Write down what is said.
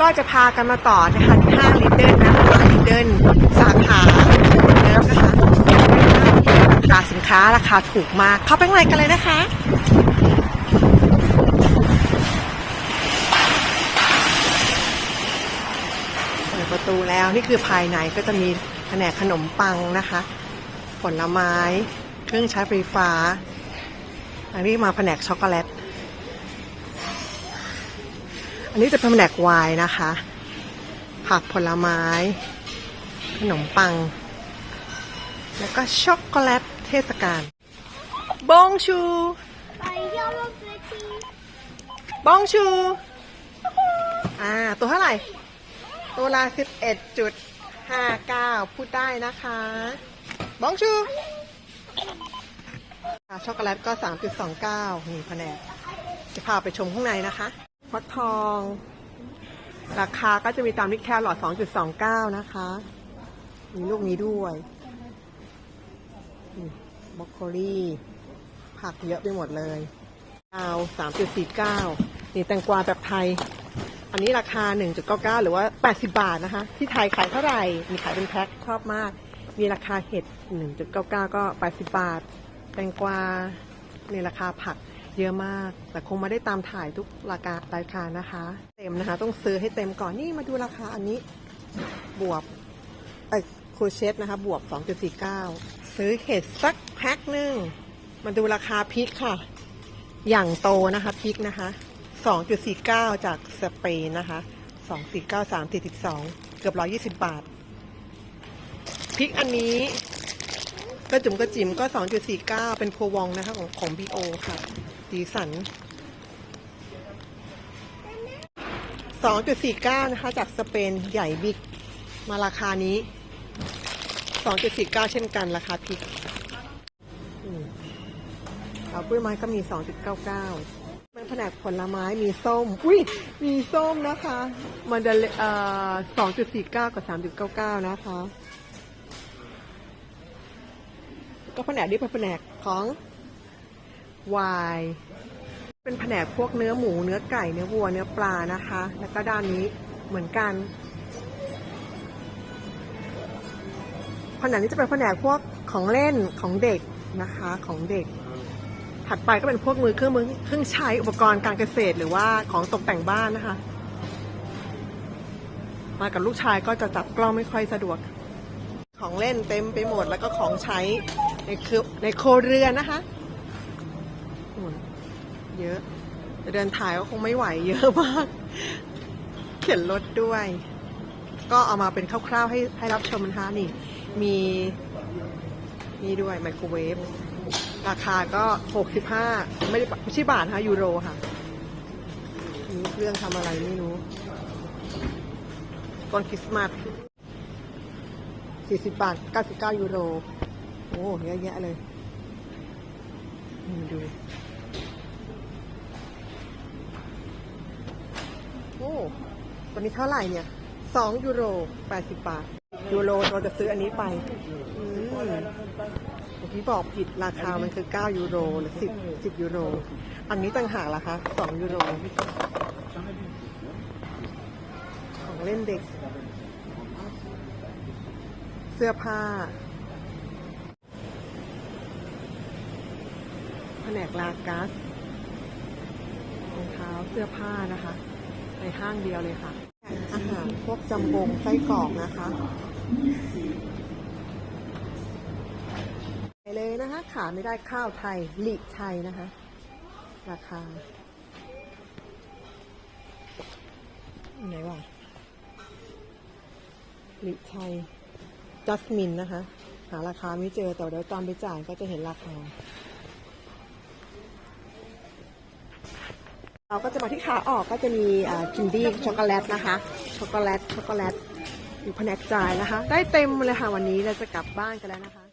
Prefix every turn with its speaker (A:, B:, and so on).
A: ก็จะพากันมาต่อนะคะที่ห้างลิเดิลนะคะลิเดิลสาขาแล้วนะคะราคาสินค้าราคาถูกมากเข้าไปข้างในกันเลยนะคะเปิดประตูแล้วนี่คือภายในก็จะมีแผนกขนมปังนะคะ ผลไม้ เครื่องใช้ไฟฟ้า อันนี้มาแผนกช็อกโกแลต อันนี้จะเป็นแผนกไวน์นะคะ ผักผลไม้ ขนมปัง แล้วก็ช็อกโกแลตเทศกาลบองชูบองชู อ่า ตัวเท่าไหร่ ตัวละสิบเอ็ดจุดห้าเก้าพูดได้นะคะ บองชูช็อกโกแลตก็สามจุดสองเก้านี่แผนก จะพาไปชมข้างในนะคะ ฟักทอง ราคาก็จะมีตามที่แครอท2.29 นะคะ มีลูกนี้ด้วยบรอกโคลีผักเยอะไปหมดเลยดาว3.49 นี่แตงกวาแบบไทย อันนี้ราคา 1.99 หรือว่า 80 บาทนะคะ ที่ไทยขายเท่าไหร่ มีขายเป็นแพ็คชอบมาก มีราคาเห็ด 1.99 ก็ 80 บาท แตงกวาในราคาผัก เยอะมาก แต่คงไม่ได้ตามถ่ายทุกราคาราคานะคะ เต็มนะคะ ต้องซื้อให้เต็มก่อนนี่มาดูราคาอันนี้ บวบเอ้โคเชตนะคะ บวบ 2.49 ซื้อเห็ดสักแพ็คหนึ่งมาดูราคาพริกค่ะ อย่างโตนะคะพริกนะคะ 2.49 จากสเปนนะคะ 249 342 เกือบ 120 บาทพริกอันนี้ กระจุ่มกระจิ๋มก็ 2.49 เป็นโพวองนะคะของของ BO ค่ะสีสัน 2.49 นะคะ จากสเปนใหญ่บิ๊ก มาราคานี้ 2.49 เช่นกันราคาพิกเอากล้วยไม้ก็มี 2.99 เป็นแผนกผลไม้มีส้ม อุ้ย มีส้มนะคะ มันจะเอ่อ2.49 กับ 3.99 นะคะ ก็แผนกนี้เป็นแผนกของวายเป็นแผนกพวกเนื้อหมูเนื้อไก่เนื้อวัวเนื้อปลานะคะ แล้วก็ด้านนี้เหมือนกันแผนกนี้จะเป็นแผนกพวกของเล่นของเด็กนะคะของเด็ก ถัดไปก็เป็นพวกมือเครื่องมือเครื่องใช้อุปกรณ์การเกษตรหรือว่าของตกแต่งบ้านนะคะ มากับลูกชายก็จะจับกล้องไม่ค่อยสะดวก ของเล่นเต็มไปหมดแล้วก็ของใช้ ในคือในโคเรือนนะคะเยอะจะเดินถ่ายก็คงไม่ไหวเยอะมาก เข็นรถด้วย ก็เอามาเป็นคร่าวๆให้ให้รับชมนะคะนี่ มีนี่ด้วยไมโครเวฟราคาก็ 65 ไม่ได้ไม่ใช่บาทนะคะยูโรค่ะนี่เครื่องทำอะไรไม่รู้ต้นคริสต์มาส40 บาท 99 ยูโร อ้เยอะแยะเลยดูโอ้ตัวนี้เท่าไหร่เนี่ย2ยูโร80บบาท ยูโรเราจะซื้ออันนี้ไปอืมพี่บอกผิดราคามันคือ9ยูโรหรือ10 10ยูโร อันนี้ต่างหากล่ะคะ2ยูโร ของเล่นเด็ก เสื้อผ้า ผนกลากัสรองเท้าเสื้อผ้านะคะ ในห้างเดียวเลยค่ะ อาหารพวกจำบงไส้กรอกนะคะไปเลยนะคะขาไม่ได้ข้าวไทยหลีกไทยนะคะ ราคาไหนวะหลีกไทยจัสมินนะคะ หาราคาไม่เจอแต่เดี๋ยวตอนไปจ่ายก็จะเห็นราคา เราก็จะมาที่ขาออกก็จะมีคินดี้ช็อกโกแลตนะคะช็อกโกแลตช็อกโกแลตอยู่แผนกจ่ายนะคะ ได้เต็มเลยค่ะวันนี้เราจะกลับบ้านกันแล้วนะคะ